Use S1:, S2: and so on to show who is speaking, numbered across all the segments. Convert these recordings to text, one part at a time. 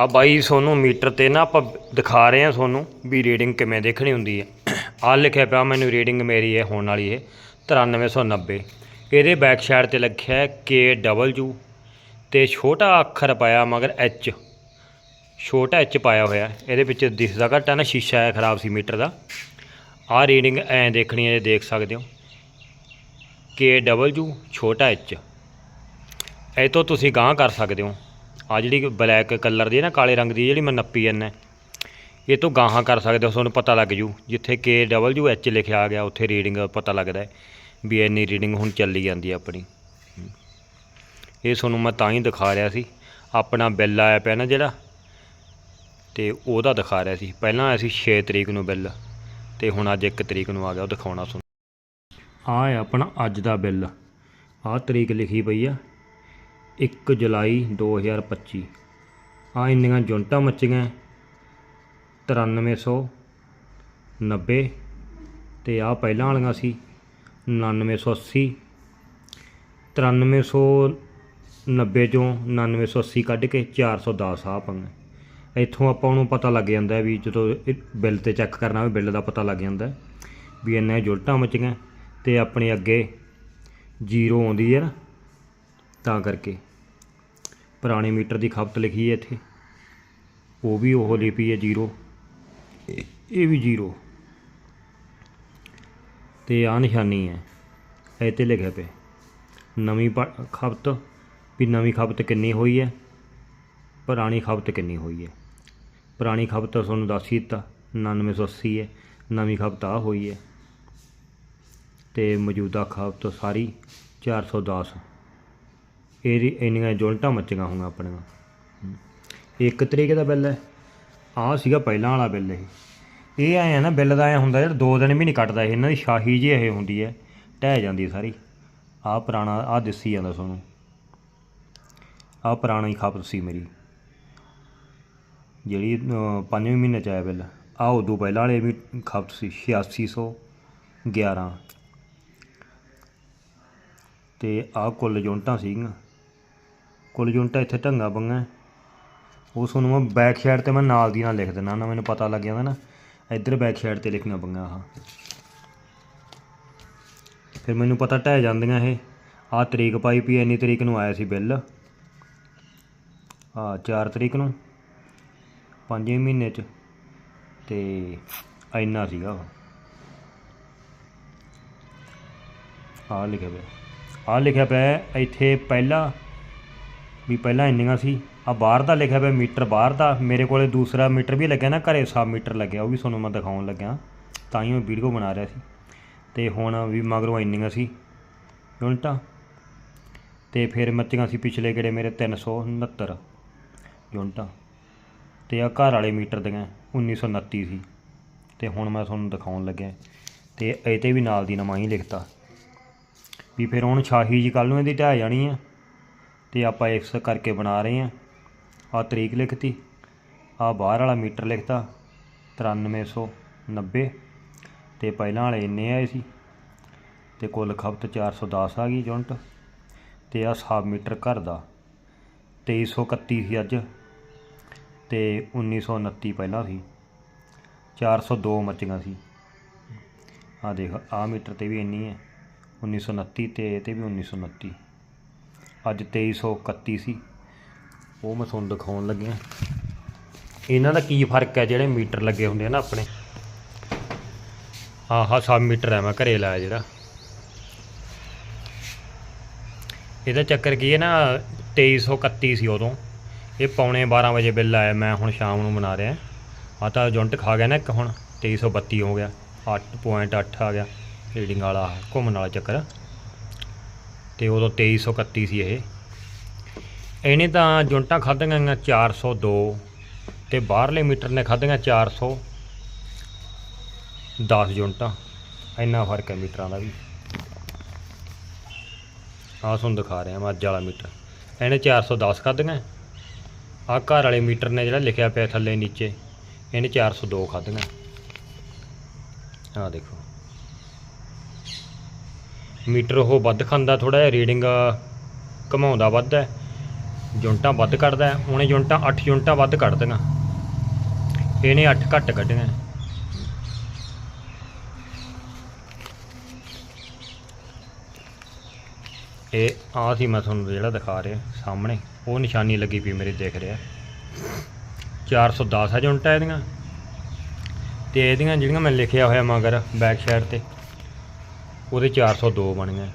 S1: ਆ ਬਾਈ ਤੁਹਾਨੂੰ ਮੀਟਰ ਤੇ ਨਾ ਆਪਾਂ ਦਿਖਾ ਰਹੇ ਹਾਂ ਤੁਹਾਨੂੰ ਵੀ ਰੀਡਿੰਗ ਕਿਵੇਂ ਦੇਖਣੀ ਹੁੰਦੀ ਹੈ। ਆ ਲਿਖਿਆ ਪਿਆ ਮੈਨੂੰ ਰੀਡਿੰਗ ਮੇਰੀ ਹੈ ਹੋਣ ਵਾਲੀ ਇਹ 9390 ਇਹਦੇ ਬੈਕ ਸਾਈਡ ਤੇ ਲਿਖਿਆ ਹੈ KW ਤੇ ਛੋਟਾ ਅੱਖਰ ਪਾਇਆ ਮਗਰ H ਛੋਟਾ H ਪਾਇਆ ਹੋਇਆ, ਇਹਦੇ ਵਿੱਚ ਦਿਸਦਾ ਘੱਟ ਹੈ ਨਾ, ਸ਼ੀਸ਼ਾ ਹੈ ਖਰਾਬ ਸੀ ਮੀਟਰ ਦਾ। ਆ ਰੀਡਿੰਗ ਐਂ ਦੇਖਣੀ ਹੈ ਦੇਖ ਸਕਦੇ ਹੋ। ਕੇ KW ਛੋਟਾ H ਇਹ ਤੋਂ ਤੁਸੀਂ ਗਾਂਹ ਕਰ ਸਕਦੇ ਹੋ। ਆ ਜਿਹੜੀ ਬਲੈਕ ਕਲਰ ਦੀ ਹੈ ਨਾ, ਕਾਲੇ ਰੰਗ ਦੀ ਜਿਹੜੀ ਮੈਂ ਨੱਪੀ ਜਾਂਦਾ ਇਹ ਤੋਂ ਗਾਹਾਂ ਕਰ ਸਕਦੇ ਹੋ, ਤੁਹਾਨੂੰ ਪਤਾ ਲੱਗ ਜੂ, ਜਿੱਥੇ ਕੇ ਡਬਲਯੂ ਐਚ ਲਿਖਿਆ ਆ ਗਿਆ, ਉੱਥੇ ਰੀਡਿੰਗ ਪਤਾ ਲੱਗਦਾ ਵੀ ਇੰਨੀ ਰੀਡਿੰਗ ਹੁਣ ਚੱਲੀ ਜਾਂਦੀ ਹੈ ਆਪਣੀ। ਇਹ ਤੁਹਾਨੂੰ ਮੈਂ ਤਾਂ ਹੀ ਦਿਖਾ ਰਿਹਾ ਸੀ, ਆਪਣਾ ਬਿੱਲ ਆਇਆ ਪਿਆ ਨਾ ਜਿਹੜਾ, ਤੇ ਉਹਦਾ ਦਿਖਾ ਰਿਹਾ ਸੀ। ਪਹਿਲਾਂ ਆਇਆ ਸੀ 6 ਤਰੀਕ ਨੂੰ ਬਿੱਲ, ਤੇ ਹੁਣ ਅੱਜ 1 ਤਰੀਕ ਨੂੰ ਆ ਗਿਆ, ਉਹ ਦਿਖਾਉਣਾ ਤੁਹਾਨੂੰ। ਆ ਹੈ ਆਪਣਾ ਅੱਜ ਦਾ ਬਿੱਲ, ਆਹ ਤਰੀਕ ਲਿਖੀ ਪਈ ਆ 1 ਜੁਲਾਈ 2025 ਆ ਇੰਨੀਆਂ ਜੁੰਟਾਂ ਮੱਚੀਆਂ। 9390 ਤੇ ਆ ਪਹਿਲਾਂ ਵਾਲੀਆਂ ਸੀ 9980 9390 ਚੋਂ 9980 ਕੱਢ ਕੇ 410 ਆ ਪੰਗਾ ਇੱਥੋਂ ਆਪਾਂ ਨੂੰ ਪਤਾ ਲੱਗ ਜਾਂਦਾ ਵੀ ਜਦੋਂ ਬਿੱਲ ਤੇ ਚੈੱਕ ਕਰਨਾ ਹੋਵੇ, ਬਿੱਲ ਦਾ ਪਤਾ ਲੱਗ ਜਾਂਦਾ ਵੀ ਇੰਨੇ ਜੁਲਟਾਂ ਮੱਚੀਆਂ ਤੇ ਆਪਣੇ ਅੱਗੇ ਜ਼ੀਰੋ ਆਉਂਦੀ ਹੈ ਨਾ। ਤਾਂ ਕਰਕੇ। ਪੁਰਾਣੇ ਮੀਟਰ ਦੀ ਖਪਤ ਲਿਖੀ ਹੈ ਇੱਥੇ। ਉਹ ਵੀ ਉਹ ਲਿਪੀ ਹੈ ਜ਼ੀਰੋ। ਇਹ ਇਹ ਵੀ ਜ਼ੀਰੋ। ਤੇ ਆ ਨਿਸ਼ਾਨੀ ਹੈ। ਇਹ ਤੇ ਲਿਖਿਆ ਪਿਆ। ਨਵੀਂ ਪ- ਖਪਤ, ਵੀ ਨਵੀਂ ਖਪਤ ਕਿੰਨੀ ਹੋਈ ਹੈ? ਪੁਰਾਣੀ ਖਪਤ ਕਿੰਨੀ ਹੋਈ ਹੈ? ਪੁਰਾਣੀ ਖਪਤ ਤੁਹਾਨੂੰ ਦੱਸ ਹੀ ਦਿੱਤਾ। 9980 ਹੈ। ਨਵੀਂ ਖਪਤ ਆ ਹੋਈ ਹੈ। ਤੇ ਮੌਜੂਦਾ ਖਪਤ ਸਾਰੀ 410 ਇਹਦੀ ਇੰਨੀਆਂ ਯੂਨਿਟਾਂ ਮੱਚੀਆਂ ਹੋਈਆਂ ਆਪਣੀਆਂ। ਇੱਕ ਤਰੀਕੇ ਦਾ ਬਿੱਲ ਹੈ। ਆਹ ਸੀਗਾ ਪਹਿਲਾਂ ਵਾਲਾ ਬਿੱਲ ਇਹ। ਇਹ ਆਇਆ ਨਾ, ਬਿੱਲ ਦਾ ਐ ਹੁੰਦਾ ਯਾਰ ਦੋ ਦਿਨ ਵੀ ਨਹੀਂ ਕੱਟਦਾ ਇਹ, ਇਹਨਾਂ ਦੀ ਸ਼ਾਹੀ ਜੀ ਇਹ ਹੁੰਦੀ ਹੈ, ਢਹਿ ਜਾਂਦੀ ਸਾਰੀ। ਆਹ ਪੁਰਾਣਾ, ਆਹ ਦਿਸੀ ਜਾਂਦਾ ਤੁਹਾਨੂੰ ਆਹ ਪੁਰਾਣੀ ਖਪਤ ਸੀ ਮੇਰੀ। ਜਿਹੜੀ ਪੰਜਵੇਂ ਮਹੀਨੇ ਚ ਆਇਆ ਬਿੱਲ। ਆਹ ਉਦੋਂ ਪਹਿਲਾਂ ਵਾਲੇ ਵੀ ਖਪਤ ਸੀ 8611 ਤੇ ਆਹ ਕੁੱਲ ਯੂਨਿਟਾਂ ਸੀਗੀਆਂ। ਕੁੱਲ ਯੂਨਿਟਾਂ ਇੱਥੇ ਢੰਗਾ ਬੰਗਾ ਉਹ ਤੁਹਾਨੂੰ ਮੈਂ ਬੈਕ ਸਾਈਡ ਤੇ ਮੈਂ ਨਾਲ ਦੀ ਨਾਲ ਲਿਖ ਦਿੰਦਾ ਨਾ, ਮੈਨੂੰ ਪਤਾ ਲੱਗ ਜਾਂਦਾ ਨਾ। ਇੱਧਰ ਬੈਕ ਸਾਈਡ ਤੇ ਲਿਖੀਆਂ ਬੰਗਾ ਆਹ। ਫਿਰ ਮੈਨੂੰ ਪਤਾ ਢਹਿ ਜਾਂਦੀਆਂ ਇਹ। ਆਹ ਤਰੀਕ ਪਾਈ ਪਈ, ਇੰਨੀ ਤਰੀਕ ਨੂੰ ਆਇਆ ਸੀ ਬਿੱਲ। ਆ 4 ਤਰੀਕ ਨੂੰ, ਪੰਜਵੇਂ ਮਹੀਨੇ ਚ। ਤੇ ਇੰਨਾ ਸੀਗਾ ਉਹ। ਆਹ ਲਿਖਿਆ ਪਿਆ। ਆਹ ਲਿਖਿਆ ਪਿਆ ਇੱਥੇ ਪਹਿਲਾਂ ਵੀ ਪਹਿਲਾਂ ਇੰਨੀਆਂ ਸੀ। ਆ ਬਾਹਰ ਦਾ ਲਿਖਿਆ ਪਿਆ ਮੀਟਰ ਬਾਹਰ ਦਾ। ਮੇਰੇ ਕੋਲੇ ਦੂਸਰਾ ਮੀਟਰ ਵੀ ਲੱਗਿਆ ਨਾ, ਘਰੇ ਸਬ ਮੀਟਰ ਲੱਗਿਆ, ਉਹ ਵੀ ਤੁਹਾਨੂੰ ਮੈਂ ਦਿਖਾਉਣ ਲੱਗਿਆ। ਤਾਂ ਹੀ ਮੈਂ ਵੀਡੀਓ ਬਣਾ ਰਿਹਾ ਸੀ। ਤੇ ਹੁਣ ਵੀ ਮਗਰੋਂ ਇੰਨੀਆਂ ਸੀ। ਯੂਨਿਟਾਂ ਤੇ ਫਿਰ ਮੱਤੀਆਂ ਸੀ ਪਿਛਲੇ ਗੇੜੇ ਮੇਰੇ? 369 ਯੂਨਿਟਾਂ ਤੇ ਆ ਘਰ ਵਾਲੇ ਮੀਟਰ ਦੀਆਂ 1929 ਸੀ ਤੇ ਹੁਣ ਮੈਂ ਤੁਹਾਨੂੰ ਦਿਖਾਉਣ ਲੱਗਿਆ। ਤੇ ਇਹ ਤੇ ਵੀ ਨਾਲ ਦੀ ਨਵਾਂ ਹੀ ਲਿਖਤਾ। ਵੀ ਫਿਰ ਹੁਣ ਛਾਹੀ ਜੀ ਕੱਲ ਨੂੰ ਇਹਦੀ ਢਹਿ ਜਾਣੀ ਆ। ਤੇ ਆਪਾਂ ਇਸ ਕਰਕੇ ਬਣਾ ਰਹੇ ਆ ਆ ਤਰੀਕ ਲਿਖਤੀ। ਆ ਬਾਹਰ ਵਾਲਾ ਮੀਟਰ ਲਿਖਤਾ 9390 ਤੇ ਪਹਿਲਾਂ ਵਾਲੇ ਇੰਨੇ ਆਏ ਸੀ। ਤੇ ਕੁੱਲ ਖਪਤ 410 ਆ ਗਈ ਯੂਨਿਟ। ਤੇ ਆ ਸਾਬ ਮੀਟਰ ਘਰ ਦਾ 2331 ਸੀ ਅੱਜ। ਤੇ 1929 ਪਹਿਲਾਂ ਸੀ। 402 ਮੱਚੀਆਂ ਸੀ। ਆ ਦੇਖ ਆ ਮੀਟਰ ਤੇ ਵੀ ਇੰਨੀ ਹੈ। 1929 ਤੇ ਇਹ ਤੇ ਵੀ 1929 ਅੱਜ 2331 ਸੀ ਉਹ ਮੈਂ ਤੁਹਾਨੂੰ ਦਿਖਾਉਣ ਲੱਗਿਆ ਇਹਨਾਂ ਦਾ ਕੀ ਫ਼ਰਕ ਹੈ? ਜਿਹੜੇ ਮੀਟਰ ਲੱਗੇ ਹੁੰਦੇ ਆ ਨਾ ਆਪਣੇ। ਆਹ ਸਬ ਮੀਟਰ ਹੈ, ਮੈਂ ਘਰੇ ਲਾਇਆ ਜਿਹੜਾ। ਇਹਦਾ ਚੱਕਰ ਕੀ ਹੈ ਨਾ 2331 ਸੀ ਉਦੋਂ। ਇਹ ਪੌਣੇ 12 ਵਜੇ ਬਿੱਲ ਆਇਆ, ਮੈਂ ਹੁਣ ਸ਼ਾਮ ਨੂੰ ਬਣਾ ਰਿਹਾ। ਆ ਤਾਂ ਯੂਨਿਟ ਖਾ ਗਿਆ ਨਾ ਇੱਕ ਹੁਣ। 2332 ਹੋ ਗਿਆ। 8.8 ਆ ਗਿਆ। ਰੀਡਿੰਗ ਵਾਲਾ ਘੁੰਮਣ ਵਾਲਾ ਚੱਕਰ। ਤੇ ਉਦੋਂ 2331 ਸੀ ਇਹ। ਇਹਨੇ ਤਾਂ ਯੂਨਿਟਾਂ ਖਾਧੀਆਂ ਗਈਆਂ 402 ਤੇ ਬਾਹਰਲੇ ਮੀਟਰ ਨੇ ਖਾਧੀਆਂ 410 ਯੂਨਿਟਾਂ ਇੰਨਾ ਫ਼ਰਕ ਹੈ ਮੀਟਰਾਂ ਦਾ ਵੀ। ਆਹ ਤੁਹਾਨੂੰ ਦਿਖਾ ਰਿਹਾ ਮੈਂ ਅੱਜ ਵਾਲਾ ਮੀਟਰ। ਇਹਨੇ 410 ਖਾਧੀਆਂ। ਆਹ ਘਰ ਵਾਲੇ ਮੀਟਰ ਨੇ ਜਿਹੜਾ ਲਿਖਿਆ ਪਿਆ ਥੱਲੇ ਨੀਚੇ, ਇਹਨੇ 402 ਖਾਧੀਆਂ। ਆਹ ਦੇਖੋ। ਮੀਟਰ ਉਹ ਵੱਧ ਖਾਂਦਾ ਥੋੜਾ ਜਿਹਾ, ਰੀਡਿੰਗ ਘਮਾਉਂਦਾ ਵੱਧ ਹੈ, ਯੂਨਿਟਾਂ ਵੱਧ ਕੱਢਦਾ ਹੈ। ਉਹਨੇ ਯੂਨਿਟਾਂ 8 ਯੂਨਿਟਾਂ ਵੱਧ ਕੱਢ ਦੇਣਾ। ਇਹਨੇ 8 ਘੱਟ ਕੱਢਣਾ। ਇਹ ਆ ਸੀ ਮੈਂ ਤੁਹਾਨੂੰ ਜਿਹੜਾ ਦਿਖਾ ਰਿਹਾ, ਸਾਹਮਣੇ। ਉਹ ਨਿਸ਼ਾਨੀ ਲੱਗੀ ਪਈ ਮੇਰੇ, ਦੇਖ ਰਿਹਾ। 410 ਹੈ ਯੂਨਿਟਾਂ ਇਹਦੀਆਂ। ਤੇ ਇਹਦੀਆਂ ਜਿਹੜੀਆਂ ਮੈਂ ਲਿਖਿਆ ਹੋਇਆ ਮਗਰ ਬੈਕ ਸਾਈਡ ਤੇ ਉਹਦੇ 402 ਬਣੀਆਂ।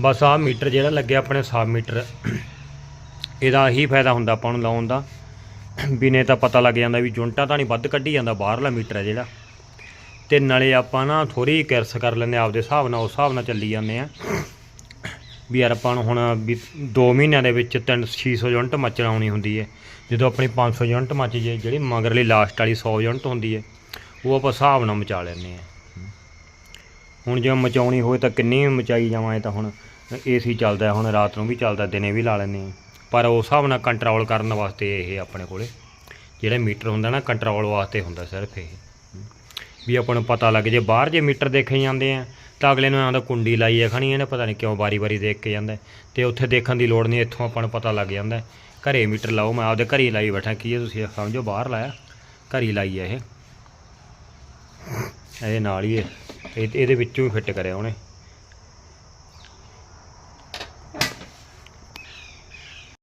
S1: ਬਸ ਆਹ ਮੀਟਰ ਜਿਹੜਾ ਲੱਗਿਆ ਆਪਣੇ ਸਬ ਮੀਟਰ, ਇਹਦਾ ਹੀ ਫਾਇਦਾ ਹੁੰਦਾ ਆਪਾਂ ਨੂੰ ਲਾਉਣ ਦਾ। ਬਿਨੇ ਤਾਂ ਪਤਾ ਲੱਗ ਜਾਂਦਾ ਵੀ ਜੁੰਟਾਂ ਤਾਂ ਨਹੀਂ, ਵੱਧ ਕੱਢੀ ਜਾਂਦਾ, ਬਾਹਰਲਾ ਮੀਟਰ ਹੈ ਜਿਹੜਾ। ਤੇ ਨਾਲੇ ਆਪਾਂ ਨਾ ਥੋੜੀ ਕਿਰਸ ਕਰ ਲੈਂਦੇ ਆਪਦੇ ਹਿਸਾਬ ਨਾਲ, ਉਸ ਹਿਸਾਬ ਨਾਲ ਚੱਲੀ ਜਾਂਦੇ ਆ ਵੀ ਯਾਰ ਆਪਾਂ ਨੂੰ ਹੁਣ ਵੀ 2 ਮਹੀਨਿਆਂ ਦੇ ਵਿੱਚ 3 600 ਯੂਨਿਟ ਮੱਚ ਲਾਉਣੀ ਹੁੰਦੀ ਹੈ। ਜਦੋਂ ਆਪਣੀ 500 ਯੂਨਿਟ ਮੱਚ ਜੇ, ਜਿਹੜੀ ਮਗਰਲੀ ਲਾਸਟ ਵਾਲੀ 100 ਯੂਨਿਟ ਹੁੰਦੀ ਹੈ, ਉਹ ਆਪਾਂ ਹਿਸਾਬ ਨਾਲ ਮਚਾ ਲੈਂਦੇ ਆ ਹੁਣ ਜੇ ਮਚਾਉਣੀ ਹੋਵੇ ਤਾਂ ਕਿੰਨੀ ਮਚਾਈ ਜਾਵਾਂ ਇਹ ਤਾਂ ਹੁਣ। ਏਸੀ ਚੱਲਦਾ, ਹੁਣ ਰਾਤ ਨੂੰ ਵੀ ਚੱਲਦਾ, ਦਿਨੇ ਵੀ ਲਾ ਲੈਂਦੇ ਪਰ ਉਸ ਹਿਸਾਬ ਨਾਲ ਕੰਟਰੋਲ ਕਰਨ ਵਾਸਤੇ ਇਹ ਆਪਣੇ ਕੋਲੇ। ਜਿਹੜਾ ਮੀਟਰ ਹੁੰਦਾ ਨਾ ਕੰਟਰੋਲ ਵਾਸਤੇ ਹੁੰਦਾ ਸਿਰਫ ਇਹ। ਵੀ ਆਪਾਂ ਨੂੰ ਪਤਾ ਲੱਗ ਜੇ, ਬਾਹਰ ਜੇ ਮੀਟਰ ਦੇਖੇ ਜਾਂਦੇ ਆ, ਤਾਂ ਅਗਲੇ ਨੂੰ ਆਉਂਦਾ ਕੁੰਡੀ ਲਾਈ ਆ ਖਣੀ, ਇਹਨੇ ਪਤਾ ਨਹੀਂ ਕਿਉਂ ਵਾਰੀ-ਵਾਰੀ ਦੇਖ ਕੇ ਜਾਂਦਾ। ਹੈ। ਤੇ ਉੱਥੇ ਦੇਖਣ ਦੀ ਲੋੜ ਨਹੀਂ ਇੱਥੋਂ ਆਪਾਂ ਨੂੰ ਪਤਾ ਲੱਗ ਜਾਂਦਾ। ਹੈ। ਘਰੇ ਮੀਟਰ ਲਾਓ, ਮੈਂ ਆਪਦੇ ਘਰੇ ਹੀ ਲਾਈ ਬੈਠਾ, ਕੀ ਹੈ ਤੁਸੀਂ ਸਮਝੋ, ਬਾਹਰ ਲਾਇਆ, ਘਰੇ ਹੀ ਲਾਈ ਆ ਇਹ। ਇਹਦੇ ਨਾਲ ਹੀ ਹੈ ਇਹ- ਇਹਦੇ ਵਿੱਚੋਂ ਹੀ ਫਿੱਟ ਕਰਿਆ ਉਹਨੇ।